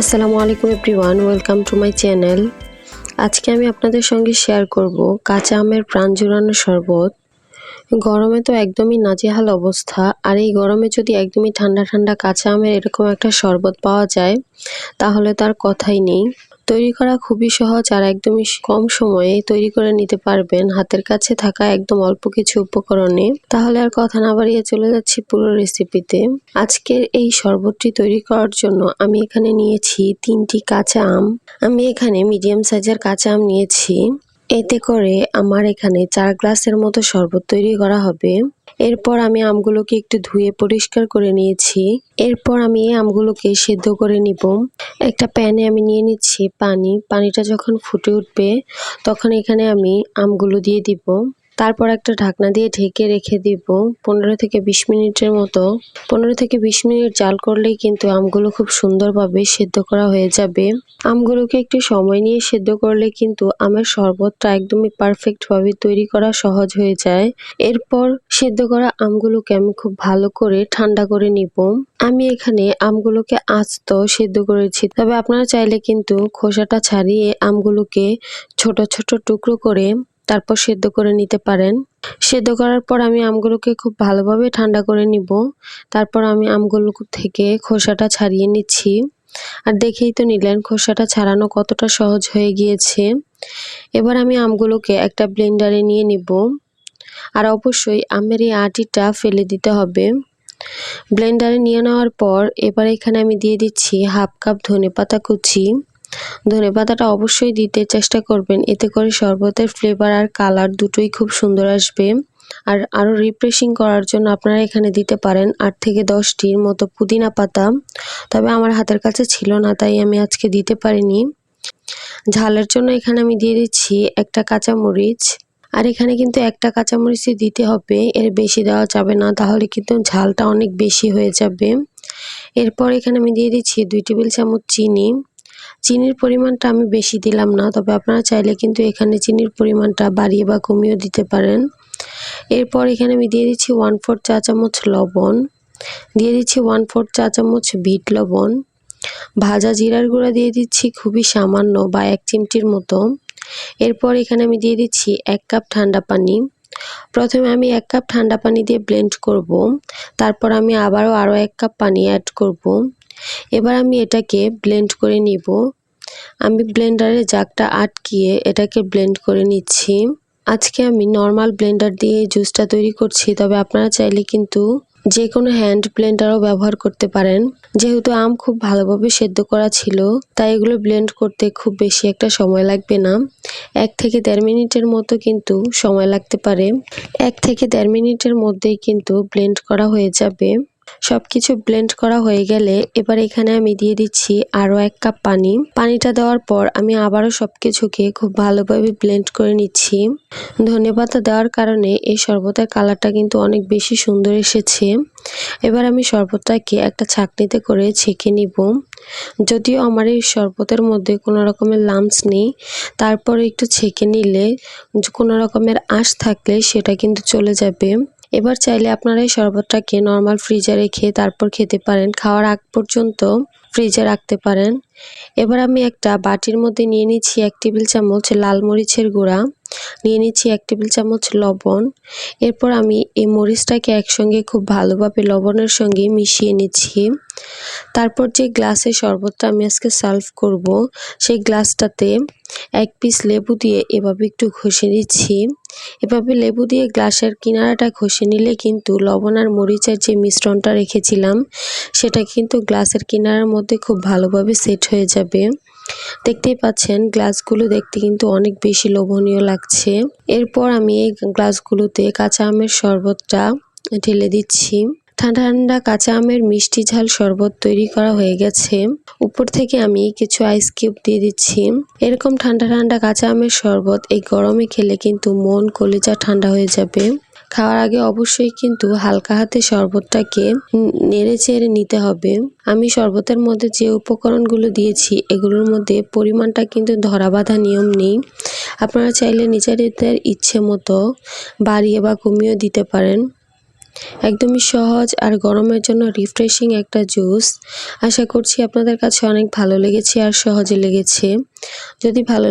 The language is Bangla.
আসসালামু আলাইকুম everyone, welcome to my channel. আজকে আমি আপনাদের সঙ্গে শেয়ার করব কাঁচা আমের প্রাণ জোড়ানো শরবত। গরমে তো একদমই নাজেহাল অবস্থা, আর এই গরমে যদি একদমই ঠান্ডা ঠান্ডা কাঁচা আমের এরকম একটা শরবত পাওয়া যায়, তাহলে তার কথাই নেই। তৈরি করা খুবই সহজ আর একদমই কম সময়ে তৈরি করে নিতে পারবেন। হাতের কাছে থাকা একদম অল্প কিছু উপকরণে। তাহলে আর কথা না বাড়িয়ে চলে যাচ্ছি পুরো রেসিপিতে আজকের এই শরবতটি তৈরি করার জন্য আমি এখানে নিয়েছি তিনটি কাঁচা আম। আমি এখানে মিডিয়াম সাইজের কাঁচা আম নিয়েছি। এতে করে আমার এখানে চার গ্লাসের মতো শরবত তৈরি করা হবে। এরপর আমি আমগুলোকে একটু ধুয়ে পরিষ্কার করে নিয়েছি। এরপর আমি এই আমগুলোকে সেদ্ধ করে নিব। একটা প্যানে আমি নিয়ে নিচ্ছি পানি। পানিটা যখন ফুটে উঠবে, তখন এখানে আমি আমগুলো দিয়ে দিব। তারপর একটা ঢাকনা দিয়ে ঢেকে রেখে দিব। পনেরো থেকে বিশ মিনিটের মতো। পনেরো থেকে বিশ মিনিট জাল করলেই কিন্তু আমগুলো খুব সুন্দরভাবে সেদ্ধ করা হয়ে যাবে। আমগুলোকে একটু সময় নিয়ে সেদ্ধ করলে কিন্তু আমের শরবতটা একদমই পারফেক্টভাবে তৈরি করা সহজ হয়ে যায়। এরপর সেদ্ধ করা আমগুলোকে আমি খুব ভালো করে ঠান্ডা করে নিব। আমি এখানে আমগুলোকে আস্ত সেদ্ধ করেছি। তবে আপনারা চাইলে কিন্তু খোসাটা ছাড়িয়ে আমগুলোকে ছোট ছোট টুকরো করে তারপর সেদ্ধ করে নিতে পারেন। সেদ্ধ করার পর আমি আমগুলোকে খুব ভালোভাবে ঠান্ডা করে নিব। তারপর আমি আমগুলো থেকে খোসাটা ছাড়িয়ে নিচ্ছি। আর দেখেই তো নিলেন, খোসাটা ছাড়ানো কতটা সহজ হয়ে গিয়েছে। এবার আমি আমগুলোকে একটা ব্লেন্ডারে নিয়ে নিব। আর অবশ্যই আমের এই আটিটা ফেলে দিতে হবে। ব্লেন্ডারে নিয়ে নেওয়ার পর এবার এখানে আমি দিয়ে দিচ্ছি হাফ কাপ ধনে পাতা কুচি। ধনে পাতাটা অবশ্যই দিতে চেষ্টা করবেন। এতে করে শরবতের ফ্লেভার আর কালার দুটোই খুব সুন্দর আসবে। আর আরও রিফ্রেশিং করার জন্য আপনারা এখানে দিতে পারেন আট থেকে দশটির মতো পুদিনা পাতা। তবে আমার হাতের কাছে ছিল না, তাই আমি আজকে দিতে পারিনি। ঝালের জন্য এখানে আমি দিয়ে দিচ্ছি একটা কাঁচামরিচ। আর এখানে কিন্তু একটা কাঁচামরিচই দিতে হবে, এর বেশি দেওয়া যাবে না, তাহলে কিন্তু ঝালটা অনেক বেশি হয়ে যাবে। এরপর এখানে আমি দিয়ে দিচ্ছি দুই টেবিল চামচ চিনি। চিনির পরিমাণটা আমি বেশি দিলাম না, তবে আপনারা চাইলে কিন্তু এখানে চিনির পরিমাণটা বাড়িয়ে বা কমিয়েও দিতে পারেন। এরপর এখানে আমি দিয়ে দিচ্ছি ওয়ান ফোর চা চামচ লবণ, দিয়ে দিচ্ছি ওয়ান ফোর চা চামচ বিট লবণ, ভাজা জিরার গুঁড়া দিয়ে দিচ্ছি খুবই সামান্য বা এক চিমটির মতো। এরপর এখানে আমি দিয়ে দিচ্ছি এক কাপ ঠান্ডা পানি। প্রথমে আমি এক কাপ ঠান্ডা পানি দিয়ে ব্লেন্ড করব, তারপর আমি আবারও আরও এক কাপ পানি অ্যাড করব। এবার আমি এটাকে ব্লেন্ড করে নিব। আমি ব্লেন্ডারে জাগটা আটকিয়ে এটাকে ব্লেন্ড করে নিচ্ছি। আজকে আমি নর্মাল ব্লেন্ডার দিয়ে জুসটা তৈরি করছি, তবে আপনারা চাইলে কিন্তু যে কোনো হ্যান্ড ব্লেন্ডারও ব্যবহার করতে পারেন। যেহেতু আম খুব ভালোভাবে সেদ্ধ করা ছিল, তাই এগুলো ব্লেন্ড করতে খুব বেশি একটা সময় লাগবে না। এক থেকে দেড় মিনিটের মতো কিন্তু সময় লাগতে পারে। এক থেকে দেড় মিনিটের মধ্যেই কিন্তু ব্লেন্ড করা হয়ে যাবে। সব কিছু ব্লেন্ড করা হয়ে গেলে এবার এখানে আমি দিয়ে দিচ্ছি আরও এক কাপ পানি। পানিটা দেওয়ার পর আমি আবারও সব কিছুকে খুব ভালোভাবে ব্লেন্ড করে নিচ্ছি। ধনে দেওয়ার কারণে এই শরবতের কালারটা কিন্তু অনেক বেশি সুন্দর এসেছে। এবার আমি শরবতটাকে একটা ছাকনিতে করে ছেঁকে নিব। যদিও আমার এই শরবতের মধ্যে কোনো রকমের লামস নেই তারপরে একটু ছেঁকে নিলে কোনো রকমের আঁশ থাকলে সেটা কিন্তু চলে যাবে। এবার চাইলে আপনারা এই শরবতটাকে নর্মাল ফ্রিজে রেখে তারপর খেতে পারেন। খাওয়ার আগ পর্যন্ত ফ্রিজে রাখতে পারেন। এবার আমি একটা বাটির মধ্যে নিয়ে নিচ্ছি এক টেবিল চামচ লাল মরিচের গুঁড়া, নিয়ে নিচ্ছি এক টেবিল চামচ লবণ। এরপর আমি এই মরিচটাকে একসঙ্গে খুব ভালোভাবে লবণের সঙ্গে মিশিয়ে নিচ্ছি। তারপর যে গ্লাসে শরবতটা আমি আজকে সার্ভ করব, সেই গ্লাসটাতে এক পিস লেবু দিয়ে এভাবে একটু ঘষে নিচ্ছি। এভাবে লেবু দিয়ে গ্লাসের কিনারাটা ঘষে নিলে কিন্তু লবণ আর মরিচের যে মিশ্রণটা রেখেছিলাম, সেটা কিন্তু গ্লাসের কিনারার মধ্যে খুব ভালোভাবে সেট হয়ে যাবে। দেখতেই পাচ্ছেন, গ্লাসগুলো দেখতে কিন্তু অনেক বেশি লোভনীয় লাগছে। এরপর আমি এই গ্লাসগুলোতে কাঁচা আমের শরবতটা ঢেলে দিচ্ছি। ঠান্ডা ঠান্ডা কাঁচা আমের মিষ্টি ঝাল শরবত তৈরি করা হয়ে গেছে। উপর থেকে আমি কিছু আইস কিউব দিয়ে দিচ্ছি। এরকম ঠান্ডা ঠান্ডা কাঁচা আমের শরবত এই গরমে খেলে কিন্তু মন কলিজা ঠান্ডা হয়ে যাবে। খাওয়ার আগে অবশ্যই কিন্তু হালকা হাতে শরবতটাকে নেড়ে চেড়ে নিতে হবে। আমি শরবতের মধ্যে যে উপকরণগুলো দিয়েছি, এগুলোর মধ্যে পরিমাণটা কিন্তু ধরা বাঁধা নিয়ম নেই। আপনারা চাইলে নিজেদের ইচ্ছে মতো বাড়িয়ে বা কমিয়েও দিতে পারেন। একদমই সহজ আর গরমের জন্য রিফ্রেশিং একটা জুস আশা করছি আপনাদের কাছে অনেক ভালো লেগেছে আর সহজে লেগেছে। যদি ভালো